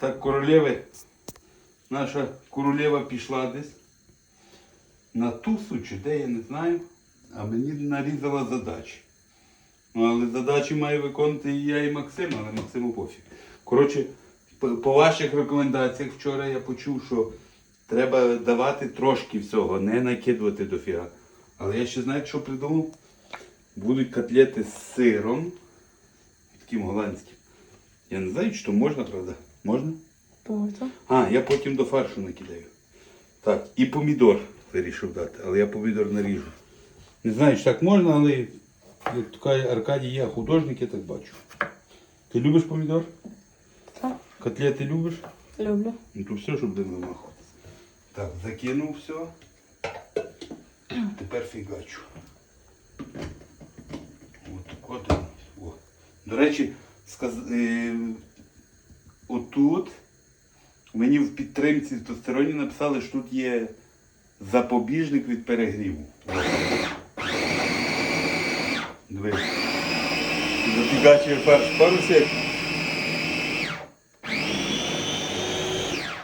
Так, королеви, наша королева пішла десь на тусу чи де, я не знаю, а мені нарізала задачі. Ну, але задачі маю виконувати і я, і Максим, але Максиму пофіг. Коротше, по, ваших рекомендаціях вчора я почув, що треба давати трошки всього, не накидувати дофіга. Але я ще знаю, що придумав. Будуть котлети з сиром, таким голландським. Я не знаю, то можна, правда? Можна? Можна. А, я потім до фаршу накидаю. Так, і помідор вирішив дати, але я помідор наріжу. Не знаю, чи так можна, але як то каже Аркадій, я художник, я так бачу. Ти любиш помідор? Так. Котлети любиш? Люблю. Ну то все, щоб будемо вимахуватися. Так, закинув все. Тепер фігачу. От, от, о. До речі, сказ... е... отут мені в підтримці тестостероні написали, що тут є запобіжник від перегріву. Диви. Зафігачує перш пару.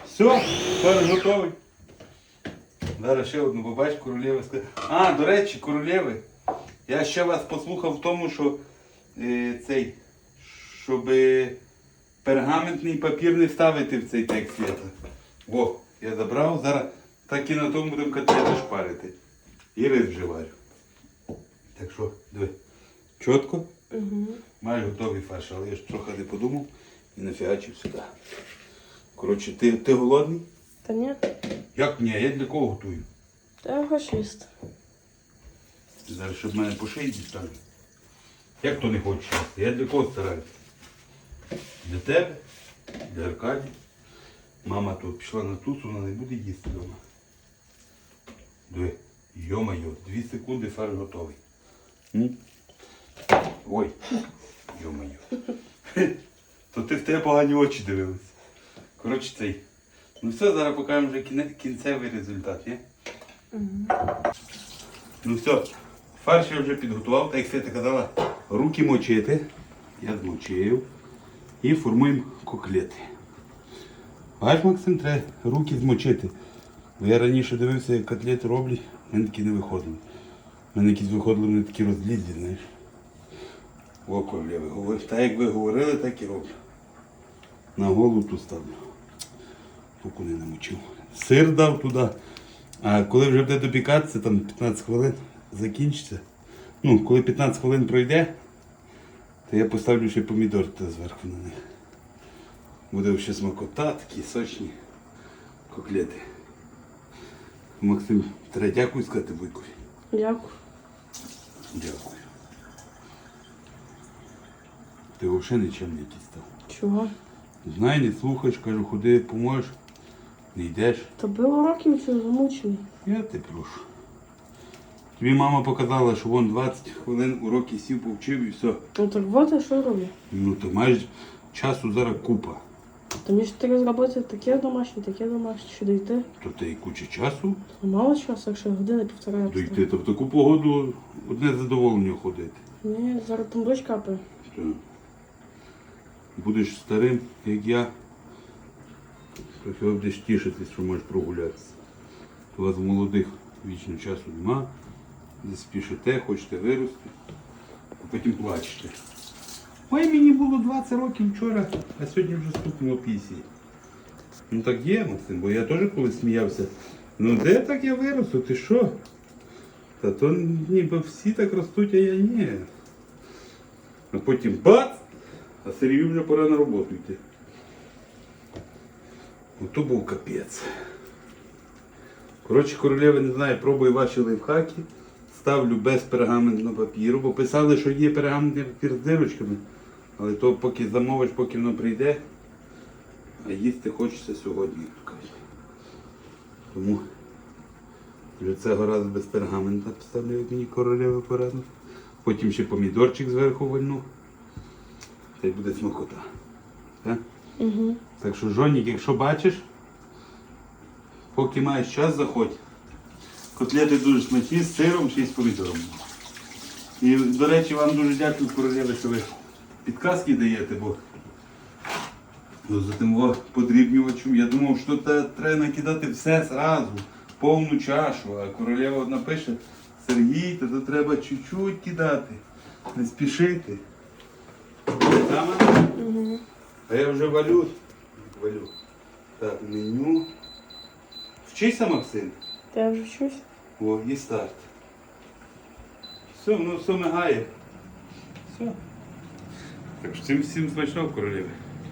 Все, тепер готовий. Зараз ще одну побач, королеви сказали. А, до речі, королеви. Я ще вас послухав в тому, що е, цей, щоб пергаментний папір не ставити в цей текст свята. О, я забрав, зараз так і на тому будемо котлети шпарити. І рис вже варю. Так що, диви. Чітко, Угу. майже готовий фарш, але я ж трохи не подумав і нафігачив сюди. Коротше, ти, ти голодний? Та ні, Як ні? Я для кого готую? та я хочу їсти. Зараз щоб мене по шиї дістали. Як то не хочеш їсти? Я для кого стараюся? Для тебе, для Аркадія. Мама тут пішла на тусу, вона не буде їсти вдома. Диви, йо-моє, дві секунди фарш готовий. М? Ой, йо-моє. То ти в тебе погані очі дивились. Коротше цей. Ну все, зараз покажемо вже кіне- кінцевий результат, ні? Ну все, фарш я вже підготував, так як Свята казала, руки мочити. Я змочив. І формуємо коклети. Бач, Максим, треба руки змочити. Бо я раніше дивився, як котлети роблять, в мене такі не виходили. У мене якісь виходили, вони такі розлізлі, знаєш. О, говорю, так як ви говорили, так і роблю. На голову ту ставлю. Поки не намочив. Сир дав туди. А коли вже буде допікатися, там 15 хвилин закінчиться. Ну, коли 15 хвилин пройде, то я поставлю ще помідор та зверху на них. Буде ще смакота, такі сочні коклети. Максим, треба дякую сказати Вуйкові. Дякую. Дякую. Ти взагалі нічим не дістав. Чого? Знай, не слухаєш, кажу, ходи, поможеш, не йдеш. Та було років що замучений. Я те прошу. Тобі мама показала, що вон 20 хвилин уроки сів, повчив і все. Ну так от я що роблю. Ну то маєш часу зараз купа. Та мені ж треба зробити таке домашнє, таке домашнє, що дойти. То ти і куча часу Мало часу, якщо година півтора встаю. То в таку погоду одне задоволення ходити. Ні, зараз там дощ капає. То будеш старим, як я, трохи будеш тішитись, що можеш прогулятися. У вас молодих вічно часу нема. Не спішите, хочете вирости, а потім плачете. Ой, мені було 20 років вчора, а сьогодні вже стукнуло 50. Ну так є, Максим, бо я теж колись сміявся. Ну де так я виросту, ти що? Та то ніби всі так ростуть, а я ні. А потім бац! А Сергію вже пора на роботу йти. Ото був капець. Коротше, королеви, не знаю, пробую ваші лайфхаки. Ставлю без пергаментного папіру, бо писали, що є пергаментний папір з дирочками. Але то поки замовиш, поки воно прийде. А їсти хочеться сьогодні. Тому вже цього разу без пергамента поставлю, як мені королеви порадили. Потім ще помідорчик зверху вальну. Та й буде смакота. Так? Угу. Так що, Жонік, якщо бачиш, поки маєш час, заходь. Котлети дуже смачні з сиром чи з помідором. І, до речі, вам дуже дякую, королеви, що ви підказки даєте, бо Ну, за тим подрібнювачем. Я думав, що треба накидати все зразу, повну чашу. А королева напише Сергій, то, треба чуть-чуть кидати, не спішити. Там, Угу. а я вже валю. Валю. Так, меню. Вчися, Максим. Та я вже вчусь. О, і старт. Все, ну все мигає. Все. Так що всім всім смачного королеви.